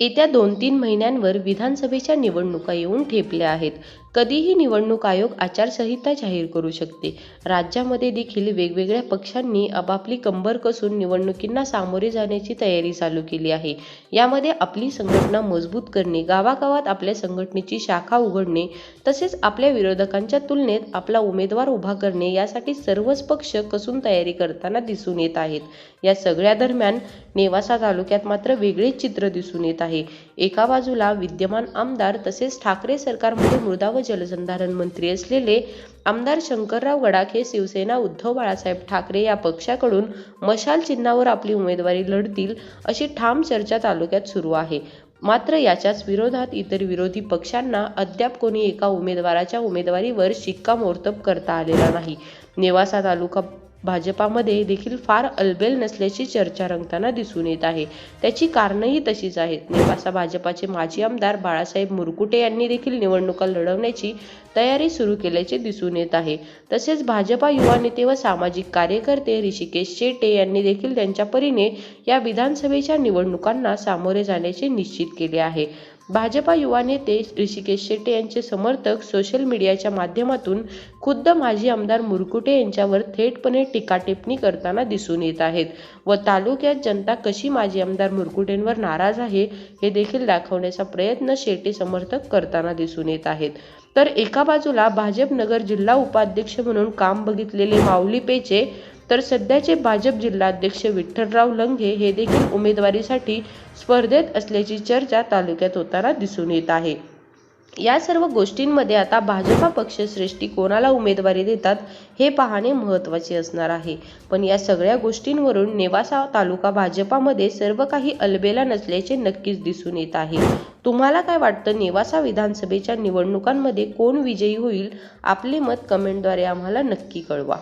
येत्या दोन तीन महिन्यांवर विधानसभेच्या निवडणुका येऊन ठेपल्या आहेत. कधीही निवडणूक आयोग आचारसंहिता जाहीर करू शकते. राज्यामध्ये देखील वेगवेगळ्या पक्षांनी आपापली कंबर कसून निवडणुकींना सामोरे जाण्याची तयारी चालू केली आहे. यामध्ये आपली संघटना मजबूत करणे गावागावात आपल्या संघटनेची शाखा उघडणे तसेच आपल्या विरोधकांच्या तुलनेत आपला उमेदवार उभा करणे यासाठी सर्वच पक्ष कसून तयारी करताना दिसून येत आहेत. या सगळ्या दरम्यान नेवासा तालुक्यात मात्र वेगळेच चित्र दिसून येत आहे. एका बाजूला विद्यमान आमदार तसेच ठाकरे सरकारमध्ये मृदा व जलसंधारण मंत्री असलेले आमदार शंकरराव गडाख हे शिवसेना उद्धव बाळासाहेब ठाकरे या पक्षाकडून मशाल चिन्हावर आपली उमेदवारी लढतील अशी ठाम चर्चा तालुक्यात सुरू आहे. मात्र याच्याच विरोधात इतर विरोधी पक्षांना अद्याप कोणी एका उमेदवाराच्या उमेदवारीवर शिक्कामोर्तब करता आलेला नाही. नेवासा तालुका भाजपामध्ये देखील फार अलबेल नसल्याची चर्चा रंगताना दिसून येत आहे. त्याची कारणंही तशीच आहेत. नेवासा भाजपाचे माजी आमदार बाळासाहेब मुरकुटे यांनी देखील निवडणुका लढवण्याची तयारी सुरू केल्याचे दिसून येत आहे. तसेच भाजपा युवा नेते व सामाजिक कार्यकर्ते ऋषिकेश शेटे यांनी देखील त्यांच्या परीने या विधानसभेच्या निवडणुकांना सामोरे जाण्याचे निश्चित केले आहे. भाजपा युवा नेते ऋषिकेश शेट्टे यांचे समर्थक सोशल मीडियाच्या माध्यमातून खुद्द माजी आमदार मुरकुटे यांच्यावर थेटपणे टीकाटिप्पणी करताना दिसून येत आहेत. व तालुक्यात जनता कशी माजी आमदार मुरकुटेंवर नाराज आहे हे देखील दाखवण्याचा प्रयत्न शेट्टे समर्थक करताना दिसून येत आहेत. तर एका बाजूला भाजप नगर जिल्हा उपाध्यक्ष म्हणून काम बघितलेले माऊली पेचे तर सध्याचे भाजप जिल्हाध्यक्ष विठ्ठलराव लंघे हे देखील उमेदवारीसाठी स्पर्धेत असल्याची चर्चा तालुक्यात होताना दिसून येत आहे. या सर्व गोष्टींमध्ये आता भाजपा पक्षश्रेष्ठी कोणाला उमेदवारी देतात हे पाहणे महत्त्वाचे असणार आहे. पण या सगळ्या गोष्टींवरून नेवासा तालुका भाजपामध्ये सर्व काही अलबेला नसल्याचे नक्कीच दिसून येत आहे. तुम्हाला काय वाटतं? नेवासा विधानसभेच्या निवडणुकांमध्ये कोण विजयी होईल? आपले मत कमेंटद्वारे आम्हाला नक्की कळवा.